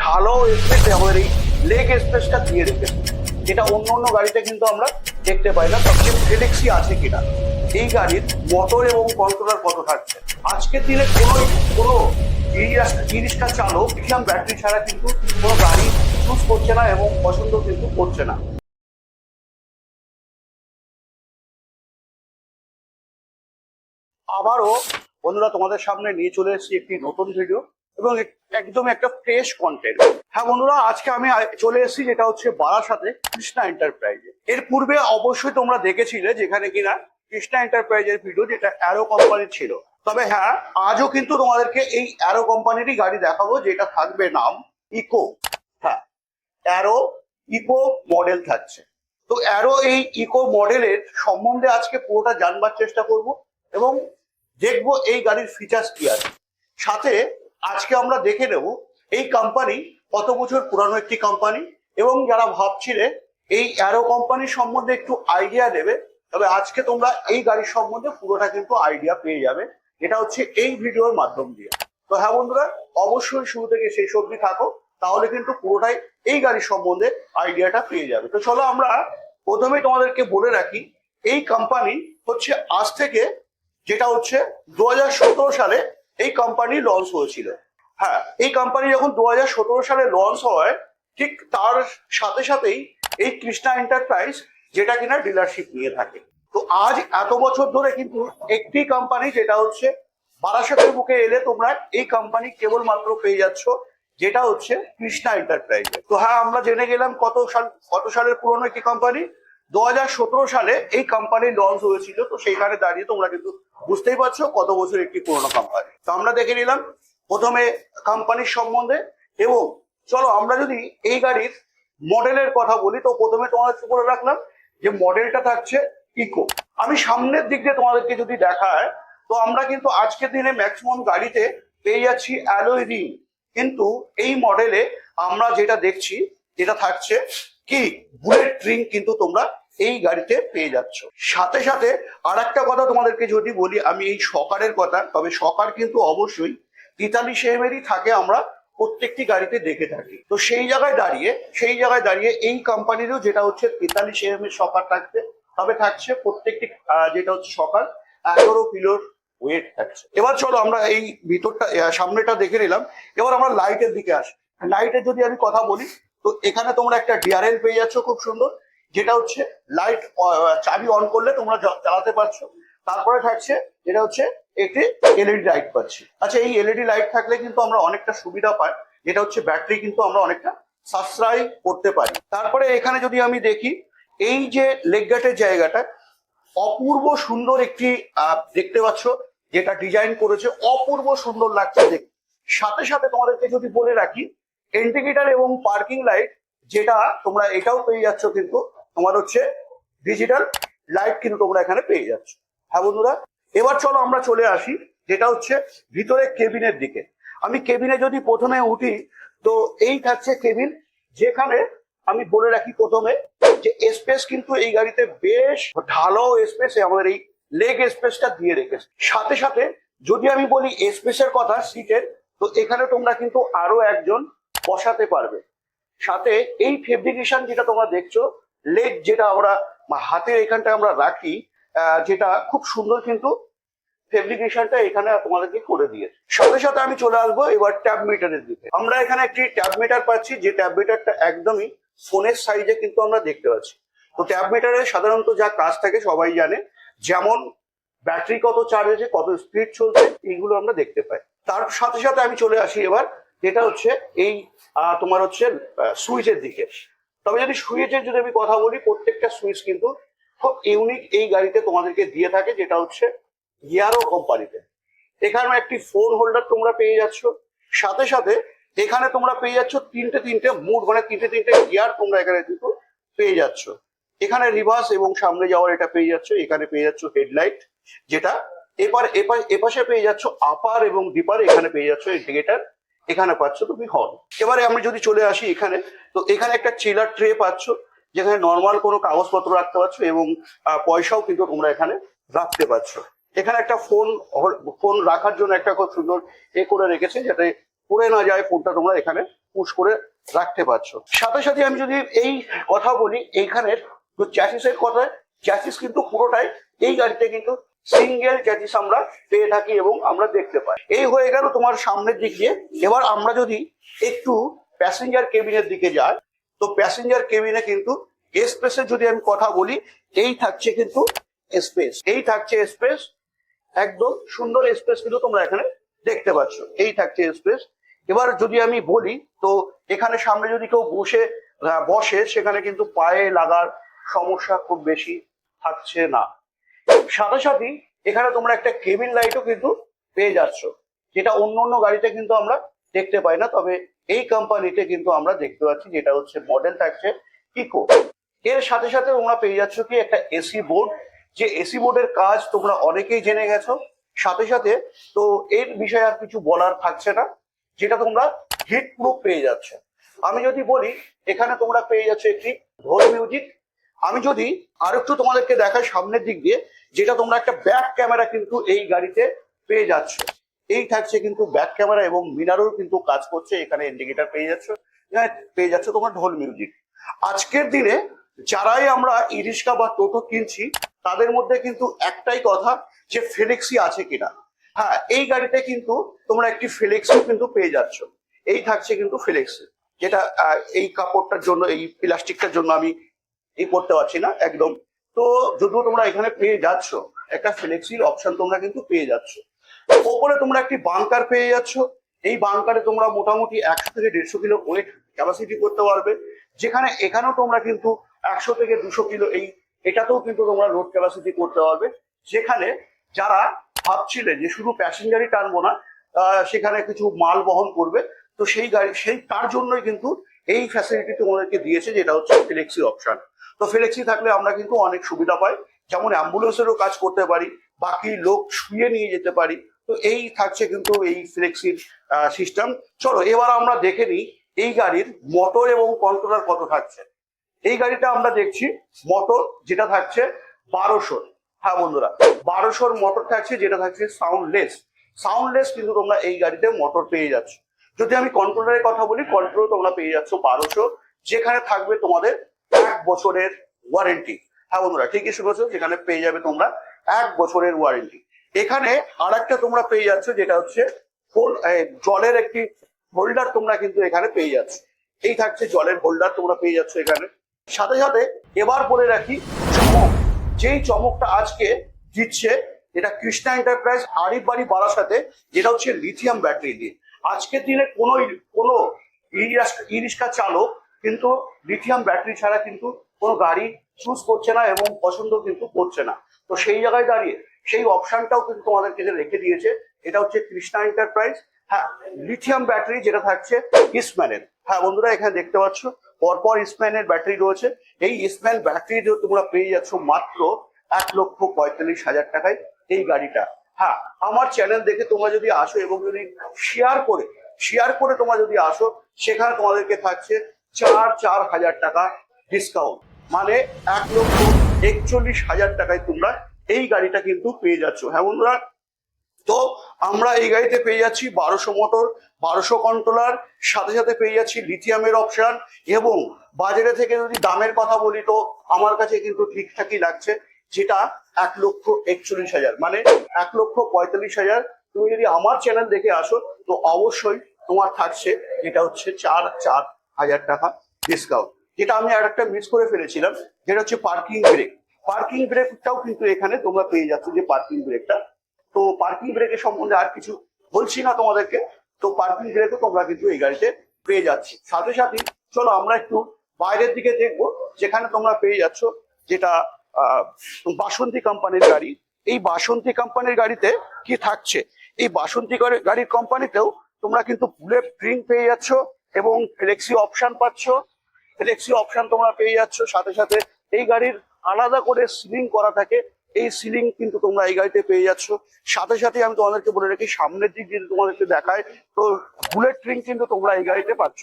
ঢালো স্পেস আমাদের এই লেগ স্পেসটা দিয়ে রেখেছে যেটা অন্য অন্য গাড়িতে কিন্তু আমরা দেখতে পাই না সবচেয়ে ফ্লেক্সি আছে কিনা। এই গাড়ির মোটর এবং কন্ট্রোলার কত থাকছে? আজকের দিনে কোনো কোনো ই রিক্সা চালক লিথিয়াম ব্যাটারি ছাড়া কিন্তু কোনো গাড়ি চুজ করছে না এবং পছন্দ কিন্তু করছে না। আবারও বন্ধুরা তোমাদের সামনে নিয়ে চলে এসেছি একটি নতুন ভিডিও এবং একদম একটা ফ্রেশ কন্টেন্ট হ্যাঁ বন্ধুরা, আজকে আমি চলে এসেছি যেটা হচ্ছে বারাসাতে কৃষ্ণা এন্টারপ্রাইজে এর পূর্বে অবশ্যই তোমরা দেখেছিলে যেখানে কিনা কৃষ্ণা এন্টারপ্রাইজের ভিডিও যেটা অ্যারো কোম্পানির ছিল। তবে হ্যাঁ আজও কিন্তু তোমাদেরকে এই অ্যারো কোম্পানিরই গাড়ি দেখাবো যেটা থাকবে নাম ইকো হ্যাঁ অ্যারো ইকো মডেল থাকছে। তো অ্যারো এই ইকো মডেলের সম্বন্ধে আজকে পুরোটা জানবার চেষ্টা করব এবং দেখব এই গাড়ির ফিচার্স কি আছে। সাথে আজকে আমরা দেখে নেব এই কোম্পানি কত বছর পুরানো একটি কোম্পানি এবং যারা ভাবছিলে এই অ্যারো কোম্পানির সম্বন্ধে একটু আইডিয়া নেবে তবে আজকে তোমরা এই গাড়ির সম্বন্ধে পুরোটা কিন্তু আইডিয়া পেয়ে যাবে। এটা হচ্ছে এই ভিডিওর মাধ্যম দিয়ে। তো হ্যাঁ বন্ধুরা, অবশ্যই শুরু থেকে শেষ অবধি থাকো, তাহলে কিন্তু পুরোটাই এই গাড়ির সম্বন্ধে আইডিয়াটা পেয়ে যাবে। তো চলো আমরা প্রথমে তোমাদেরকে বলে রাখি, এই কোম্পানি হচ্ছে আজ থেকে, যেটা হচ্ছে দু হাজার সতেরো সালে এই কোম্পানি লঞ্চ হয়েছিল। হ্যাঁ এই কোম্পানি যখন দু হাজার সতেরো সালে লঞ্চ হয়, ঠিক তার সাথে সাথেই এই কৃষ্ণা এন্টারপ্রাইজ যেটা কিনা ডিলারশিপ নিয়ে থাকে। তো আজ এত বছর ধরে কিন্তু একটি কোম্পানি যেটা হচ্ছে, বারাসাতের বুকে এলে তোমরা এই কোম্পানি কেবলমাত্র পেয়ে যাচ্ছ, যেটা হচ্ছে কৃষ্ণা এন্টারপ্রাইজ তো হ্যাঁ আমরা জেনে গেলাম কত সাল, কত সালের পুরনো একটি কোম্পানি দু হাজার সতেরো সালে এই কোম্পানি লঞ্চ হয়েছিল, তো সেইখানে দাঁড়িয়ে তোমরা কিন্তু বুঝতেই পারছ কত বছর একটি পুরনো কোম্পানি তো আমরা দেখে নিলাম প্রথমে কোম্পানির সম্বন্ধে এবং চলো আমরা যদি এই গাড়ির মডেলের কথা বলি, তো প্রথমে তোমাদের বলে রাখলাম যে মডেলটা থাকছে ইকো আমি সামনের দিক দিয়ে তোমাদেরকে যদি দেখায়, তো আমরা কিন্তু আজকের দিনে ম্যাক্সিমাম গাড়িতে পেয়ে যাচ্ছি অ্যালোয় রিং কিন্তু এই মডেলে আমরা যেটা দেখছি, যেটা থাকছে কি? বুলেট রিং কিন্তু তোমরা এই গাড়িতে পেয়ে যাচ্ছ। সাথে সাথে আর একটা কথা তোমাদেরকে যদি বলি, আমি এই সকারের কথা, তবে সকার কিন্তু অবশ্যই তেতাল্লিশ এমএরই থাকে, আমরা প্রত্যেকটি গাড়িতে দেখে থাকি। তো সেই জায়গায় দাঁড়িয়ে, সেই জায়গায় দাঁড়িয়ে এই কোম্পানিরও যেটা হচ্ছে তেতাল্লিশ এম এর সকার থাকবে তবে থাকছে প্রত্যেকটি যেটা হচ্ছে সকার, এগারো কিলোর ওয়েট থাকছে। এবার চলো আমরা এই ভিতরটা সামনেটা দেখে নিলাম। এবার আমরা লাইটের দিকে আসি। লাইটের যদি আমি কথা বলি তো এখানে তোমরা একটা ডিআরএল পেয়ে যাচ্ছ, খুব সুন্দর, যেটা হচ্ছে লাইট চাবি অন করলে তোমরা চালাতে পারছ। তারপরে থাকছে, যেটা হচ্ছে একটি এলইডি লাইট পাচ্ছি। আচ্ছা এই এলইডি লাইট থাকলে কিন্তু আমরা অনেকটা সুবিধা পাই, যেটা হচ্ছে ব্যাটারি কিন্তু আমরা অনেকটা সাশ্রয় করতে পারি। তারপরে এখানে যদি আমি দেখি, এই যে লেগ গার্ডের জায়গাটা, অপূর্ব সুন্দর একটি দেখতে পাচ্ছ, যেটা ডিজাইন করেছে, অপূর্ব সুন্দর লাগছে দেখতে। সাথে সাথে তোমাদেরকে যদি বলে রাখি ইন্ডিকেটার এবং পার্কিং লাইট যেটা তোমরা এটাও পেয়ে যাচ্ছ কিন্তু, তোমার হচ্ছে ডিজিটাল লাইট কিন্তু তোমরা এখানে পেয়ে যাচ্ছ। হ্যাঁ বন্ধুরা? এবার চলো আমরা চলে আসি, যেটা হচ্ছে ভিতরে কেবিনের দিকে। আমি কেবিনে যদি প্রথমে উঠি, তো এই থাকছে কেবিন যেখানে আমি বলে রাখি প্রথমে যে স্পেস কিন্তু এই গাড়িতে বেশ ঢালো স্পেস আমাদের এই লেগ স্পেসটা দিয়ে রেখেছে। সাথে সাথে যদি আমি বলি স্পেসের কথা সিটের তো এখানে তোমরা কিন্তু আরও একজন বসাতে পারবে। সাথে এই ফেব্রিকেশন যেটা তোমরা দেখছ লেগ যেটা আমরা হাতের এখানটা আমরা রাখি যেটা খুব সুন্দর কিন্তু ফেব্রিকেশনটা এখানে তোমাদেরকে করে দিয়েছে। সাথে সাথে আমি চলে আসব এবার ট্যাব মিটারের দিকে। আমরা এখানে একটি ট্যাব মিটার পাচ্ছি, যে ট্যাব মিটারটা একদমই ফোনের সাইজে কিন্তু আমরা দেখতে পাচ্ছি। তো ট্যাব মিটারে সাধারণত যা কাজ থাকে সবাই জানে, যেমন ব্যাটারি কত চার্জ আছে, কত স্পিড চলছে, এইগুলো আমরা দেখতে পাই। তার সাথে সাথে আমি চলে আসি এবার যেটা হচ্ছে এই তোমার হচ্ছে সুইচের দিকে। তবে যদি সুইচের যদি আমি কথা বলি, প্রত্যেকটা সুইচ কিন্তু খুব ইউনিক এই গাড়িতে তোমাদেরকে দিয়ে থাকে, যেটা হচ্ছে গিয়ারো কোম্পানিতে। এখানে একটি ফোন হোল্ডার তোমরা পেয়ে যাচ্ছ। সাথে সাথে এখানে তোমরা পেয়ে যাচ্ছ তিনটে তিনটে মুড মানে তিনটে তিনটে গিয়ার তোমরা এখানে কিন্তু পেয়ে যাচ্ছ। এখানে রিভার্স এবং সামনে যাওয়ার এটা পেয়ে যাচ্ছ, এখানে পেয়ে যাচ্ছ হেডলাইট যেটা এপার এপা- এপাশে পেয়ে যাচ্ছ আপার এবং ডিপার এখানে পেয়ে যাচ্ছ ইন্ডিকেটার এখানে পাচ্ছ তুমি হর্ন এবারে আমরা যদি চলে আসি এখানে, তো এখানে একটা চিলার ট্রে পাচ্ছ, যেখানে নর্মাল কোনো কাগজপত্র রাখতে পারছ এবং পয়সাও কিন্তু তোমরা এখানে রাখতে পারছ। এখানে একটা ফোন ফোন রাখার জন্য একটা খুব সুন্দর এ করে রেখেছে, যাতে পড়ে না যায় ফোনটা তোমরা এখানে পুশ করে রাখতে পারছ। সাথে সাথে আমি যদি এই কথা বলি, এইখানের চ্যাসিসের কথা চ্যাসিস কিন্তু পুরোটাই এই গাড়িতে কিন্তু সিঙ্গেল চ্যাসিস আমরা পেয়ে থাকি এবং আমরা দেখতে পাই। এই হয়ে গেল তোমার সামনের দিক দিয়ে। এবার আমরা যদি একটু প্যাসেঞ্জার কেবিনের দিকে যাই, তো প্যাসেঞ্জার কেবিনে কিন্তু স্পেসের যদি আমি কথা বলি, এই থাকছে কিন্তু স্পেস এই থাকছে স্পেস একদম সুন্দর স্পেস কিন্তু তোমরা এখানে দেখতে পাচ্ছ। এই থাকছে স্পেস এবার যদি আমি বলি, তো এখানে সামনে যদি কেউ বসে বসে, সেখানে কিন্তু পায়ে লাগার সমস্যা খুব বেশি থাকছে না। সাথে সাথে এখানে তোমরা একটা কেবিন লাইটও কিন্তু পেয়ে যাচ্ছ, যেটা অন্য অন্য গাড়িতে কিন্তু আমরা দেখতে পাই না, তবে এই কোম্পানিতে কিন্তু আমরা দেখতে পাচ্ছি যেটা হচ্ছে মডেল থাকছে ইকো এর সাথে সাথে তোমরা পেয়ে যাচ্ছ কি একটা এসি বোর্ড যে এসি বোর্ডের কাজ তোমরা অনেকেই জেনে গেছো। সাথে সাথে তো এর বিষয়ে আর কিছু বলার থাকছে না, যেটা তোমরা হিট প্রুফ পেয়ে যাচ্ছ। আমি যদি বলি, এখানে তোমরা পেয়ে যাচ্ছ একটি ঢোল মিউজিক আমি যদি আর একটু তোমাদেরকে দেখাই সামনের দিক দিয়ে, যেটা তোমরা একটা ব্যাক ক্যামেরা কিন্তু এই গাড়িতে পেয়ে যাচ্ছ। এই থাকছে কিন্তু ব্যাক ক্যামেরা এবং মিনারও কিন্তু কাজ করছে, এখানে ইন্ডিকেটার পেয়ে যাচ্ছ এখানে পেয়ে যাচ্ছ তোমার ঢোল মিউজিক আজকের দিনে যারাই আমরা ই রিক্সা বা টোটো কিনছি, তাদের মধ্যে কিন্তু একটাই কথা যে ফেলেক্সি আছে কিনা। হ্যাঁ এই গাড়িতে কিন্তু তোমরা একটি ফেলেক্সিও কিন্তু পেয়ে যাচ্ছ। এই থাকছে কিন্তু ফেলেক্সি যেটা এই কাপড়টার জন্য, এই প্লাস্টিকটার জন্য আমি এই করতে পারছি না, একদম। তো যদিও তোমরা এখানে পেয়ে যাচ্ছ, একটা ফ্লেক্সির অপশন তোমরা কিন্তু পেয়ে যাচ্ছ। ওপরে তোমরা একটি বাংকার পেয়ে যাচ্ছ। এই বাংকারে তোমরা মোটামুটি একশো থেকে দেড়শো কিলো ওয়েট ক্যাপাসিটি করতে পারবে। যেখানে এখানেও তোমরা কিন্তু একশো থেকে দুশো কিলো এই, এটাতেও কিন্তু তোমরা লোড ক্যাপাসিটি করতে পারবে। যেখানে যারা ভাবছিলে যে শুধু প্যাসেঞ্জারই টানবো না সেখানে কিছু মাল বহন করবে, তো সেই গাড়ি, সেই তার জন্যই কিন্তু এই ফ্যাসিলিটি তোমাদেরকে দিয়েছে, যেটা হচ্ছে ফ্লেক্সি অপশন তো ফ্লেক্সি থাকলে আমরা কিন্তু অনেক সুবিধা পাই। যেমন অ্যাম্বুলেন্সেরও কাজ করতে পারি, বাকি লোক শুয়ে নিয়ে যেতে পারি। তো এই থাকছে কিন্তু এই ফ্লেক্সির সিস্টেম চলো, এবার আমরা দেখে নিই এই গাড়ির মোটর এবং কন্ট্রোলার কত থাকছে। এই গাড়িটা আমরা দেখছি মোটর যেটা থাকছে বারোশোর হ্যাঁ বন্ধুরা, বারোশোর মোটর থাকছে যেটা থাকছে সাউন্ডলেস সাউন্ডলেস কিন্তু তোমরা এই গাড়িতে মোটর পেয়ে যাচ্ছ। যদি আমি কন্ট্রোলারের কথা বলি কন্ট্রোল তোমরা পেয়ে যাচ্ছ বারোশো। যেখানে থাকবে তোমাদের এক বছরের ওয়ারেন্টি হ্যাঁ বন্ধুরা ঠিকই শুনেছো যেখানে পেয়ে যাবে তোমরা এক বছরের ওয়ারেন্টি এখানে আর একটা তোমরা পেয়ে যাচ্ছ যেটা হচ্ছে জলের একটি হোল্ডার তোমরা কিন্তু এখানে পেয়ে যাচ্ছ এই থাকছে জলের হোল্ডার তোমরা পেয়ে যাচ্ছ এখানে সাথে সাথে এবার বলে রাখি চমক যেই চমকটা আজকে দিচ্ছে এটা কৃষ্ণা এন্টারপ্রাইজ আরিফ বাড়ি বাড়ার সাথে যেটা হচ্ছে লিথিয়াম ব্যাটারি দিয়ে আজকের দিনে কোনো কোনো ই রিক্সা চালক কিন্তু লিথিয়াম ব্যাটারি ছাড়া কিন্তু কোনো গাড়ি চুজ করছে না এবং পছন্দ কিন্তু করছে না। তো সেই জায়গায় দাঁড়িয়ে সেই অপশনটাও কিন্তু তোমাদেরকে যে রেখে দিয়েছে। এটা হচ্ছে কৃষ্ণা এন্টারপ্রাইজ হ্যাঁ লিথিয়াম ব্যাটারি যেটা থাকছে ইসম্যানের হ্যাঁ বন্ধুরা, এখানে দেখতে পাচ্ছ, পরপর ইসম্যানের ব্যাটারি রয়েছে। এই ইসম্যান ব্যাটারি তোমরা পেয়ে যাচ্ছ মাত্র এক লক্ষ পঁয়তাল্লিশ হাজার টাকায় এই গাড়িটা। হ্যাঁ আমার চ্যানেল দেখে তোমরা যদি আসো এবং যদি শেয়ার করে শেয়ার করে তোমরা যদি আসো, সেখানে তোমাদেরকে থাকছে চার চার হাজার টাকা ডিসকাউন্ট মানে এক লক্ষ একচল্লিশ হাজার টাকায় তোমরা এই গাড়িটা কিন্তু পেয়ে যাচ্ছ। হ্যাঁ বন্ধুরা? তো আমরা এই গাড়িতে পেয়ে যাচ্ছি বারোশো মোটর বারোশো কন্ট্রোলার সাথে সাথে পেয়ে যাচ্ছি লিথিয়ামের অপশন এবং বাজারে থেকে যদি দামের কথা বলি তো আমার কাছে কিন্তু ঠিকঠাকই লাগছে, যেটা এক লক্ষ একচল্লিশ হাজার। মানে এক লক্ষ পঁয়তাল্লিশ হাজার। তুমি যদি আমার চ্যানেল দেখে আসো তো অবশ্যই তোমার থাকছে, যেটা হচ্ছে চার চার হাজার টাকা ডিসকাউন্ট যেটা আমি আর একটা মিস করে ফেলেছিলাম, যেটা হচ্ছে পার্কিং ব্রেক পার্কিং ব্রেকটাও কিন্তু এখানে তোমরা পেয়ে যাচ্ছ যে পার্কিং ব্রেকটা তো পার্কিং ব্রেকের সম্বন্ধে আর কিছু বলছি না তোমাদেরকে। তো পার্কিং ব্রেকও তোমরা কিন্তু এই গাড়িতে পেয়ে যাচ্ছি। সাথে সাথে চলো আমরা একটু বাইরের দিকে দেখব, যেখানে তোমরা পেয়ে যাচ্ছ যেটা বাসন্তী কোম্পানির গাড়ি। এই বাসন্তী কোম্পানির গাড়িতে কি থাকছে? এই বাসন্তী গাড়ি- গাড়ির কোম্পানিতেও তোমরা কিন্তু বুলেট ড্রিঙ্ক পেয়ে যাচ্ছ। এবং ফ্লেক্সি অপশন পাচ্ছ। ফ্লেক্সি অপশন তোমরা পেয়ে যাচ্ছ। সাথে সাথে এই গাড়ির আলাদা করে সিলিং করা থাকে। এই সিলিং কিন্তু তোমরা এই গাড়িতে পেয়ে যাচ্ছ। সাথে সাথে আমি তোমাদেরকে বলে রাখি, সামনের দিক যদি তোমাদেরকে দেখায় তো বুলেট ট্রিং কিন্তু তোমরা এই গাড়িতে পাচ্ছ।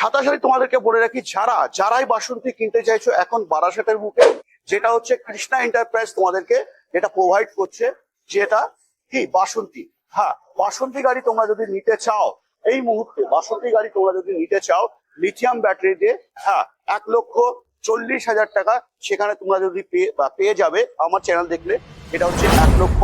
সাথে তোমাদেরকে বলে রাখি, যারা, যারাই বাসন্তী কিনতে চাইছো এখন বারাসাতের বুকে যেটা হচ্ছে কৃষ্ণা এন্টারপ্রাইজ তোমাদেরকে এটা প্রোভাইড করছে, যেটা কি? বাসন্তী। হ্যাঁ বাসন্তী গাড়ি তোমরা যদি নিতে চাও এই মুহূর্তে বাষট্টি গাড়ি তোমরা যদি নিতে চাও লিথিয়াম ব্যাটারি দিয়ে হ্যাঁ এক লক্ষ চল্লিশ হাজার টাকা সেখানে তোমরা যদি পেয়ে পেয়ে যাবে, আমার চ্যানেল দেখলে, এটা হচ্ছে এক লক্ষ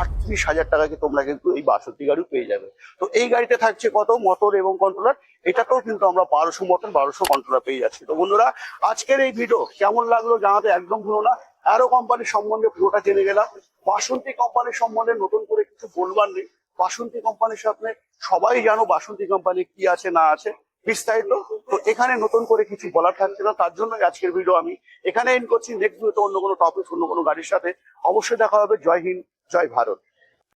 আটত্রিশ হাজার টাকাকে তোমরা কিন্তু এই বাষট্টি গাড়ি পেয়ে যাবে। তো এই গাড়িতে থাকছে কত? মোটর এবং কন্ট্রোলার এটাতেও কিন্তু আমরা বারোশো মোটর বারোশো কন্ট্রোলার পেয়ে যাচ্ছি। তো বন্ধুরা, আজকের এই ভিডিও কেমন লাগল জানাতে একদম ভুলো না। অ্যারো কোম্পানির সম্বন্ধে পুরোটা জেনে গেলাম। বাসন্তী কোম্পানির সম্বন্ধে নতুন করে কিছু বলবার নেই। বাসন্তী কোম্পানির সাথে সবাই জানো বাসন্তী কোম্পানি কি আছে, না আছে, বিস্তারিত। তো এখানে নতুন করে কিছু বলার থাকছে না, তার জন্য আজকের ভিডিও আমি এখানে এন্ড করছি। নেক্সট ভিডিওতে অন্য কোনো টপিক অন্য কোনো গাড়ির সাথে অবশ্যই দেখা হবে। জয় হিন্দ, জয় ভারত।